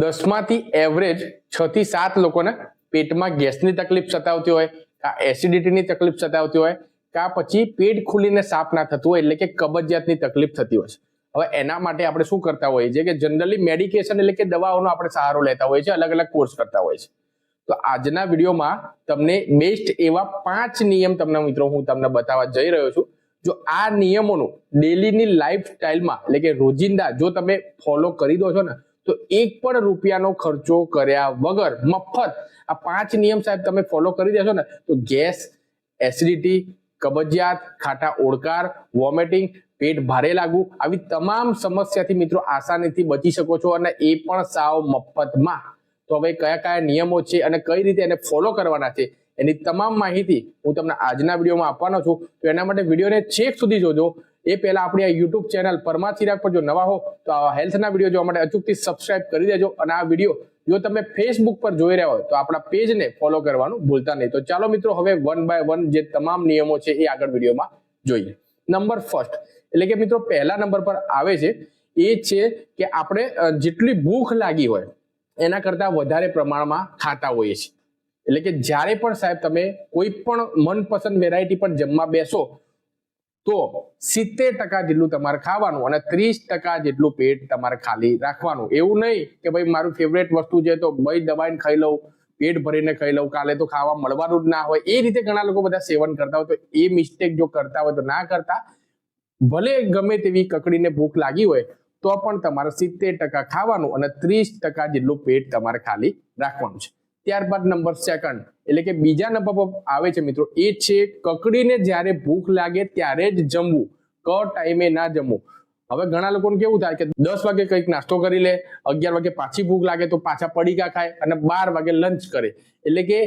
દસમાંથી average છ થી સાત લોકોને પેટમાં ગેસની તકલીફ સતાવતી હોય, કા એસિડિટીની તકલીફ સતાવતી હોય, કા પછી પેટ ખુલીને સાફ ના થતું હોય, એટલે કે કબજિયાતની તકલીફ થતી હોય છે. હવે એના માટે આપણે શું કરતા હોઈએ છીએ કે જનરલી મેડિકેશન એટલે કે દવાઓનો આપણે સહારો લેતા હોઈએ છીએ, અલગ અલગ કોર્સ કરતા હોઈએ છીએ. તો આજના વિડીયોમાં તમને બેસ્ટ એવા પાંચ નિયમ તમને મિત્રો હું તમને બતાવવા જઈ રહ્યો છું. જો આ નિયમોનું ડેલીની લાઈફ સ્ટાઇલમાં એટલે કે રોજિંદા, જો તમે ફોલો કરી દો છો ને તો એક પણ રૂપિયાનો ખર્ચો કર્યા વગર મફત. આ પાંચ નિયમ સાહેબ તમે ફોલો કરી દેશો ને, તો ગેસ એસિડિટી કબજિયાત, ખાટા ઓડકાર વોમિટિંગ પેટ ભારે લાગવું, આવી તમામ સમસ્યાથી મિત્રો આસાનીથી બચી શકો છો અને એ પણ સાવ મફતમાં. તો હવે કયા કયા નિયમો છે અને કઈ રીતે એને ફોલો કરવાના છે, એની તમામ માહિતી હું તમને આજના વિડીયોમાં આપવાનો છું. તો એના માટે વિડીયોને છેક સુધી જોજો. એ પહેલા આપણી આ યુટ્યુબ ચેનલ પરમા પર જો નવા હો, તો આ હેલ્થના વીડિયો જોવા માટે અચૂકથી સબસ્ક્રાઇબ કરી દેજો અને આ વીડિયો જો તમે ફેસબુક પર જોઈ રહ્યા હોય, તો આપણા પેજને ફોલો કરવાનું ભૂલતા નહીં. તો ચાલો મિત્રો, હવે વન બાય વન જે તમામ નિયમો છે એ આગળ વિડીયોમાં જોઈએ. નંબર ફર્સ્ટ એટલે કે મિત્રો, પહેલા નંબર પર આવે છે, એ છે કે આપણે જેટલી ભૂખ લાગી હોય, એના કરતાં વધારે પ્રમાણમાં ખાતા હોઈએ છીએ. એટલે કે જ્યારે પણ સાહેબ તમે કોઈ પણ મનપસંદ વેરાયટી પર જમવા બેસો તો સિત્તેર ટકા જેટલું તમારે ખાવાનું અને ત્રીસ ટકા જેટલું પેટ તમારે ખાલી રાખવાનું. એવું નહીં કે ભાઈ મારું ફેવરેટ વસ્તુ છે તો ભાઈ દબાઈને ખાઈ લઉં, પેટ ભરીને ખાઈ લઉં, કાલે તો ખાવા મળવાનું જ ના હોય. એ રીતે ઘણા લોકો બધા સેવન કરતા હોય તો એ મિસ્ટેક જો કરતા હોય તો ના કરતા. ભલે ગમે તેવી કકડીને ભૂખ લાગી હોય, તો પણ તમારે સિત્તેર ટકા ખાવાનું અને ત્રીસ ટકા જેટલું પેટ તમારે ખાલી રાખવાનું છે. ત્યારબાદ નંબર સેકન્ડ એટલે કે બીજા નંબર પર આવે છે મિત્રો, એ છે, કકડીને જ્યારે ભૂખ લાગે ત્યારે જ જમવું. ક ટાઈમે ના જમવું. હવે ઘણા લોકોને કેવું થાય કે દસ વાગે કંઈક નાસ્તો કરી લે, અગિયાર વાગે પાછી ભૂખ લાગે તો પાછા પડીકા ખાય અને બાર વાગે લંચ કરે. એટલે કે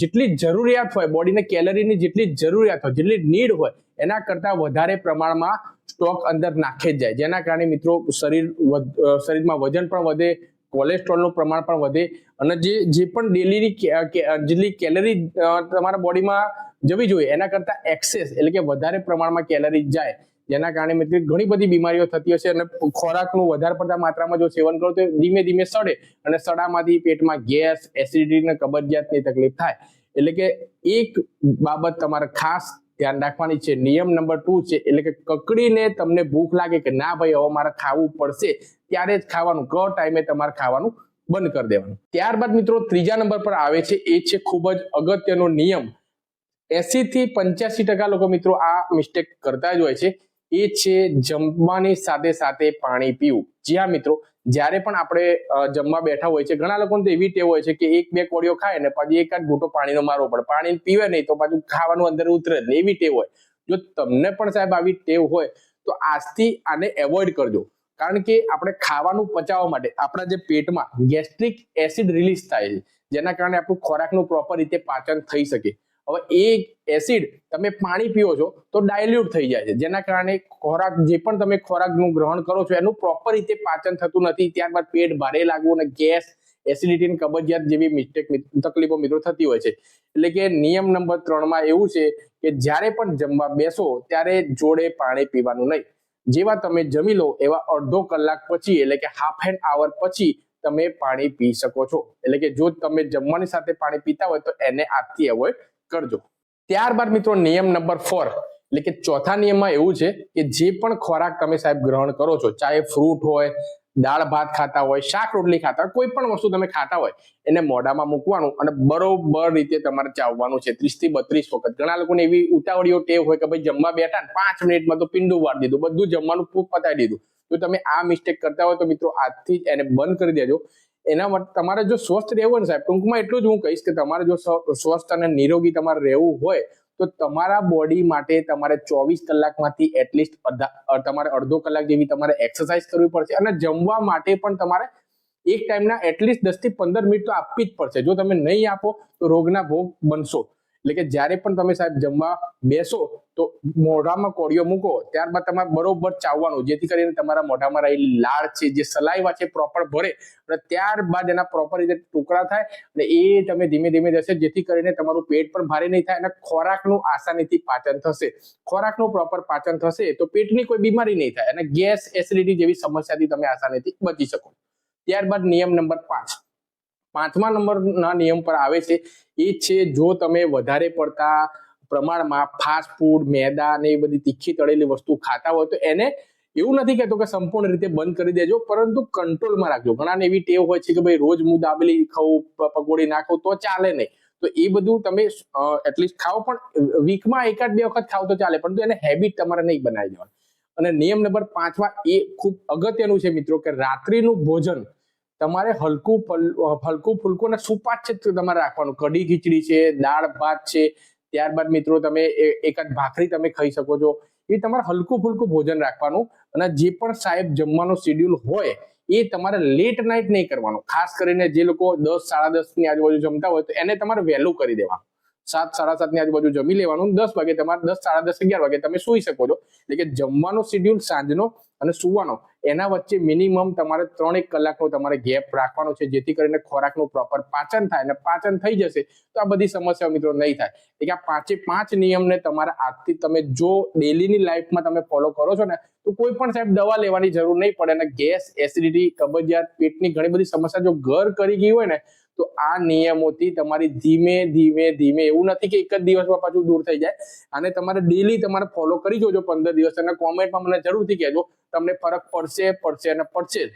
જેટલી જરૂરિયાત હોય બોડીને કેલરીની જેટલી જરૂરિયાત હોય, જેટલી નીડ હોય, એના કરતા વધારે પ્રમાણમાં સ્ટોક અંદર નાખે જ જાય. જેના કારણે મિત્રો શરીર શરીરમાં વજન પણ વધે કોલેસ્ટ્રોલનું પ્રમાણ પણ વધે અને જે જે પણ ડેલીની જેટલી કેલરી તમારા બોડીમાં જવી જોઈએ, એના કરતાં એક્સેસ એટલે કે વધારે પ્રમાણમાં કેલરી જાય. જેના કારણે મિત્રો ઘણી બધી બીમારીઓ થતી હશે અને ખોરાકનું વધારે પડતા માત્રામાં જો સેવન કરો તો ધીમે ધીમે સડે અને સડામાંથી પેટમાં ગેસ એસિડિટી અને કબજિયાતની તકલીફ થાય. એટલે કે એક બાબત તમારે ખાસ ધ્યાન રાખવાની છે, નિયમ નંબર ટુ છે, એટલે કે કકડીને તમને ભૂખ લાગે કે ના ભાઈ, હવે મારે ખાવું પડશે ત્યારે જ ખાવાનું, ક ટાઈમે તમારે ખાવાનું બંધ કરી દેવાનું. ત્યારબાદ મિત્રો ત્રીજા નંબર પર આવે છે, એ છે ખૂબ જ અગત્યનો નિયમ. એસી થી પંચ્યાસી ટકા લોકો મિત્રો આ મિસ્ટેક કરતા જ હોય છે. એ છે જમવાની સાથે સાથે પાણી પીવું. જી હા મિત્રો, જ્યારે પણ આપણે જમવા બેઠા હોય છે, ઘણા લોકોને તો એવી ટેવ હોય છે કે એક બે કોળીઓ ખાય ને પછી એક જ ઘૂંટો પાણીનો મારવો પડે પાણી પીવે નહીં તો પાછું ખાવાનું અંદર ઉતરે જ એવી ટેવ હોય. જો તમને પણ સાહેબ આવી ટેવ હોય, તો આજથી આને એવોઇડ કરજો. કારણ કે આપણે ખાવાનું પચાવવા માટે આપણા જે પેટમાં ગેસ્ટ્રિક એસિડ રિલીઝ થાય છે, જેના કારણે આપણું ખોરાકનું પ્રોપર રીતે પાચન થઈ શકે. હવે એ એસિડ તમે પાણી પીઓ છો તો ડાયલ્યુટ થઈ જાય છે. જેના કારણે ખોરાક જે પણ તમે ખોરાકનું ગ્રહણ કરો છો એનું પ્રોપર રીતે પાચન થતું નથી. ત્યારબાદ પેટ ભારે લાગવું અને ગેસ એસિડિટી કબજિયાત જેવી મિસ્ટેક તકલીફો મિત્રો થતી હોય છે. એટલે કે નિયમ નંબર ત્રણમાં એવું છે કે જ્યારે પણ જમવા બેસો ત્યારે જોડે પાણી પીવાનું નહીં. જેવા તમે જમી લો એવા અડધો કલાક પછી, એટલે કે હાફ એન આવર પછી તમે પાણી પી શકો છો. એટલે કે જો તમે જમવાની સાથે પાણી પીતા હોય તો એને આજથી એવોઇડ કરજો. ત્યારબાદ મિત્રો નિયમ નંબર ફોર એટલે કે ચોથા નિયમમાં એવું છે કે જે પણ ખોરાક તમે સાહેબ ગ્રહણ કરો છો, ચાહે ફ્રૂટ હોય દાળ ભાત ખાતા હોય, શાક રોટલી ખાતા હોય, કોઈ પણ વસ્તુ તમે ખાતા હોય, એને મોઢામાં મૂકવાનું અને બરોબર રીતે તમારે ચાવવાનું છે. ત્રીસથી બત્રીસ વખત. ઘણા લોકોને એવી ઉતાવળીઓ ટેવ હોય કે ભાઈ જમવા બેઠા ને પાંચ મિનિટમાં તો પીંડું વાળી દીધું, બધું જમવાનું પૂર પતાવી દીધું. જો તમે આ મિસ્ટેક કરતા હોય તો મિત્રો આજથી જ એને બંધ કરી દેજો. એના માટે તમારે જો સ્વસ્થ રહેવું ને સાહેબ, ટૂંકમાં એટલું જ હું કહીશ કે તમારે જો સ્વ- સ્વસ્થ અને નિરોગી તમારે રહેવું હોય તો તમારા બોડી માટે તમારે ચોવીસ કલાકમાંથી એટલીસ્ટ તમારે અડધો કલાક જેવી તમારે એક્સરસાઇઝ કરવી પડશે અને જમવા માટે પણ તમારે એક ટાઈમના એટલીસ્ટ દસથી પંદર મિનિટ તો આપવી જ પડશે. જો તમે નહીં આપો, તો રોગના ભોગ બનશો. એટલે કે જ્યારે પણ તમે સાહેબ જમવા બેસો તો મોઢામાં કોળીઓ મૂકો, ત્યારબાદ તમારે બરોબર ચાવવાનું, જેથી કરીને તમારા મોઢામાં રહેલી લાળ છે, જે સલાઈવા છે પ્રોપર ભરે અને ત્યારબાદ એના પ્રોપર રીતે ટુકડા થાય અને એ તમે ધીમે ધીમે જશે, જેથી કરીને તમારું પેટ પણ ભારે નહીં થાય અને ખોરાકનું આસાનીથી પાચન થશે. ખોરાકનું પ્રોપર પાચન થશે તો પેટની કોઈ બીમારી નહીં થાય અને ગેસ એસિડિટી જેવી સમસ્યાથી તમે આસાનીથી બચી શકો. ત્યારબાદ નિયમ નંબર પાંચ. પાંચમા નંબરના નિયમ પર આવે છે. એ છે, જો તમે વધારે પડતા પ્રમાણમાં ફાસ્ટ ફૂડ મેદા ને એ બધી તીખી તળેલી વસ્તુ ખાતા હોય તો એને એવું નથી કહેતો કે સંપૂર્ણ રીતે બંધ કરી દેજો, પરંતુ કંટ્રોલમાં રાખજો. ઘણાને એવી ટેવ હોય છે કે ભાઈ રોજ હું દાબેલી ખાઉં પકોડી ના ખાઉં તો ચાલે નહીં. તો એ બધું તમે એટલીસ્ટ ખાઓ, પણ વીકમાં એકાદ બે વખત ખાવ તો ચાલે, પરંતુ એને હેબિટ તમારે નહીં બનાવી દેવાની. અને નિયમ નંબર પાંચમાં એ ખૂબ અગત્યનું છે મિત્રો, કે રાત્રિનું ભોજન તમારે હલકું હલકું ફૂલકું અને સુપાચ્ય તમારે રાખવાનું. કઢી ખીચડી છે, દાળ ભાત છે, ત્યારબાદ મિત્રો તમે એકાદ ભાખરી તમે ખાઈ શકો છો. એ તમારે હલકું ફૂલકું ભોજન રાખવાનું અને જે પણ સાહેબ જમવાનો શેડ્યુલ હોય એ તમારે લેટ નાઇટ નહીં કરવાનું. ખાસ કરીને જે લોકો દસ, સાડા દસની આજુબાજુ જમતા હોય તો એને તમારે વહેલું કરી દેવાનું. સાત, સાડા સાતની આજુબાજુ જમી લેવાનું દસ વાગે તમારે દસ, સાડા દસ, અગિયાર વાગે તમે સુઈ શકો છો. એટલે કે જમવાનો શેડ્યુલ સાંજનો અને સુવાનો, એના વચ્ચે મિનિમમ તમારે ત્રણ એક કલાકનો તમારે ગેપ રાખવાનો છે, જેથી કરીને ખોરાકનું પ્રોપર પાચન થાય અને પાચન થઈ જશે તો આ બધી સમસ્યાઓ મિત્રો નહીં થાય. એટલે કે આ પાંચે પાંચ નિયમને તમારા આજથી તમે જો ડેલીની લાઈફમાં તમે ફોલો કરો છો ને, તો કોઈ પણ સાહેબ દવા લેવાની જરૂર નહીં પડે અને ગેસ એસિડિટી કબજિયાત, પેટની ઘણી બધી સમસ્યા જો ઘર કરી ગઈ હોય ને તો આ નિયમોથી તમારી ધીમે ધીમે ધીમે, એવું નથી કે એક જ દિવસમાં પાછું દૂર થઈ જાય અને તમારે ડેલી તમારે ફોલો કરી જોજો પંદર દિવસ અને કોમેન્ટમાં મને જરૂરથી કહેજો, તમને ફરક પડશે પડશે અને પડશે જ.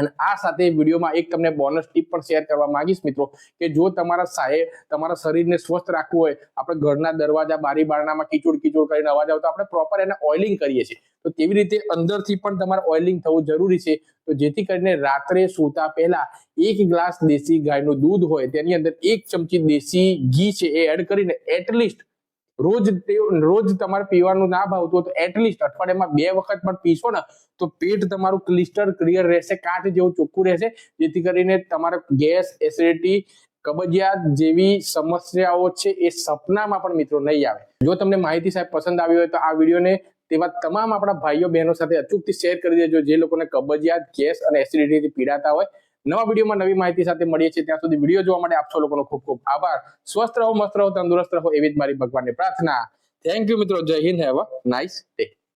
અને આ સાથે વિડીયોમાં એક તમને બોનસ ટીપ પણ શેર કરવા માંગીશ મિત્રો, કે જો તમારા સાહેબ તમારા શરીરને સ્વસ્થ રાખવું હોય, આપણે ઘરના દરવાજા બારી બારણામાં કીચોડ કીચોડ કરીને અવાજ આવતો આપણે પ્રોપર એને ઓઇલિંગ કરીએ છીએ. તો તેવી રીતે અંદરથી પણ તમારે ઓઇલિંગ થવું જરૂરી છે? તો જેથી કરીને રાત્રે સૂતા પહેલા એક ગ્લાસ દેશી ગાયનું દૂધ હોય, તેની અંદર એક ચમચી દેશી ઘી છે એ એડ કરીને એટલીસ્ટ રોજ રોજ તમારે પીવાનું ના ભાવતું તો એટલીસ્ટ અઠવાડિયામાં બે વખત પણ પીશો ને, તો પેટ તમારું ક્લિસ્ટર ક્લિયર રહેશે, કાચ જેવું ચોખ્ખું રહેશે, જેથી કરીને તમારા ગેસ એસિડિટી કબજિયાત જેવી સમસ્યાઓ છે એ સપનામાં પણ મિત્રો નહીં આવે. જો તમને માહિતી સાહેબ પસંદ આવી હોય તો આ વિડીયોને તેવા તમામ આપણા ભાઈઓ બહેનો સાથે અચૂકથી શેર કરી દેજો, જે લોકોને કબજિયાત, ગેસ અને એસિડિટીથી પીડાતા હોય. નવા વિડીયોમાં નવી માહિતી સાથે મળીએ છીએ. ત્યાં સુધી વીડિયો જોવા માટે આપ સૌ લોકોનો ખૂબ ખૂબ આભાર. સ્વસ્થ રહો, મસ્ત રહો, તંદુરસ્ત રહો, એવી જ મારી ભગવાનની પ્રાર્થના. થેન્ક યુ મિત્રો. જય Hind. Have a nice day